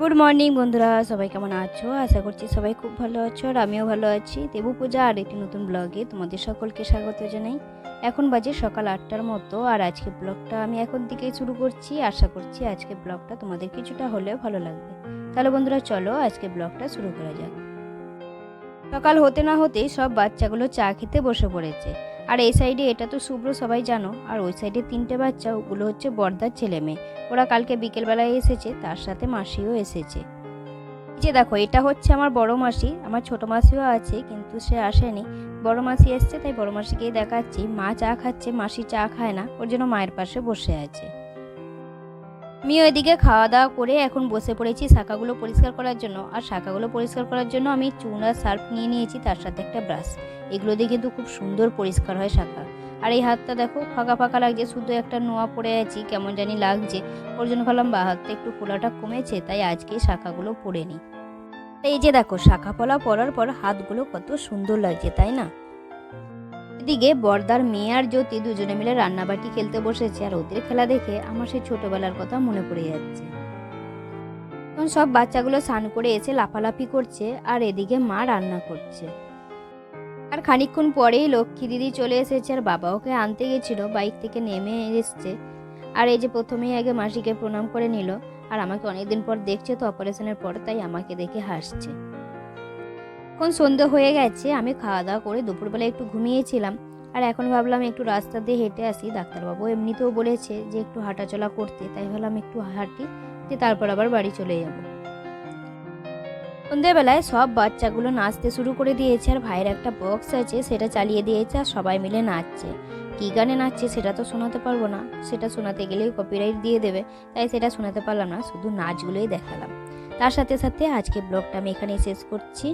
Good morning বন্ধুরা। সবাই কেমন আছো? আশা করছি সবাই খুব ভালো আছো আর আমিও ভালো আছি। দেবু পূজা আর একটি নতুন ব্লগে তোমাদের সকলকে স্বাগত জানাই। এখন বাজে সকাল আটটার মতো আর আজকে ব্লগটা আমি এখন থেকেই শুরু করছি। আশা করছি আজকে ব্লগটা তোমাদের কিছুটা হলেও ভালো লাগবে। তাহলে বন্ধুরা, চলো আজকে ব্লগটা শুরু করা যাক। সকাল হতে না হতেই সব বাচ্চাগুলো চা খেতে বসে পড়েছে। আর এই সাইডে এটা তো শুভ্র, সবাই জানো। আর ওই সাইডে তিনটে বাচ্চা, ওগুলো হচ্ছে বর্দার ছেলে মেয়ে। ওরা কালকে বিকেলবেলায় এসেছে, তার সাথে মাসিও এসেছে। যে দেখো, এটা হচ্ছে আমার বড় মাসি। আমার ছোট মাসিও আছে, কিন্তু সে আসেনি। বড় মাসি এসছে, তাই বড় মাসিকেই দেখাচ্ছি। মা চা খাচ্ছে, মাসি চা খায় না। ওর জন্য মায়ের পাশে বসে আছে। আমি ওইদিকে খাওয়া দাওয়া করে এখন বসে পড়েছি শাখাগুলো পরিষ্কার করার জন্য। আর শাখাগুলো পরিষ্কার করার জন্য আমি চুন আর সার্ফ নিয়ে নিয়েছি, তার সাথে একটা ব্রাশ। এগুলো দিয়ে কিন্তু খুব সুন্দর পরিষ্কার হয় শাখা। আর এই হাতটা দেখো, ফাঁকা ফাঁকা লাগছে, শুধু একটা নোয়া পড়ে আছি, কেমন জানি লাগছে। ওর জন্য ভাবলাম বা হাতটা একটু ফোলাটা কমেছে, তাই আজকে শাখাগুলো পরে নিই এই যে দেখো, শাখা পলা পরার পর হাতগুলো কত সুন্দর লাগছে, তাই না? এদিকে বর্দার মেয়ে আর জ্যোতি দুজনে মিলে রান্নাবাটি খেলতে বসেছে আর ওদের খেলা দেখে আমার সেই ছোটবেলার কথা মনে পড়ে যাচ্ছে। তখন সব বাচ্চাগুলো স্নান করে এসে লাফালাফি করছে আর এদিকে মা রান্না করছে। আর খানিকক্ষণ পরেই লক্ষ্মী দিদি চলে এসেছে আর বাবা ওকে আনতে গেছিল, বাইক থেকে নেমে এসছে। আর এই যে প্রথমেই আগে মাসিকে প্রণাম করে নিল, আর আমাকে অনেকদিন পর দেখছে তো অপারেশনের পর তাই আমাকে দেখে হাসছে। এখন সন্ধে হয়ে গেছে, আমি খাওয়া দাওয়া করে দুপুরবেলা একটু ঘুমিয়েছিলাম। আর এখন ভাবলাম একটু রাস্তা দিয়ে হেঁটে আসি, ডাক্তারবাবু এমনিতেও বলেছে যে একটু হাঁটাচলা করতে, তাই ভাবলাম একটু হাঁটি যে তারপর আবার বাড়ি চলে যাব। সন্ধ্যেবেলায় সব বাচ্চাগুলো নাচতে শুরু করে দিয়েছে, আর ভাইয়ের একটা বক্স আছে, সেটা চালিয়ে দিয়েছে, আর সবাই মিলে নাচছে। কী গানে নাচছে সেটা তো শোনাতে পারব না, সেটা শোনাতে গেলেই কপিরাইট দিয়ে দেবে, তাই সেটা শোনাতে পারলাম না, শুধু নাচগুলোই দেখালাম। তার সাথে সাথে আজকে ব্লগটা আমি এখানেই শেষ করছি।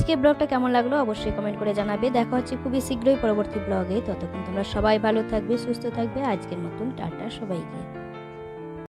আজকে ব্লগটা কেমন লাগল অবশ্যই কমেন্ট করে জানাবে। দেখা হচ্ছে খুবই শীঘ্রই পরবর্তী ব্লগে। ততক্ষণ তোমরা সবাই ভালো থাকবে, সুস্থ থাকবে। আজকের মতন টাটা সবাইকে।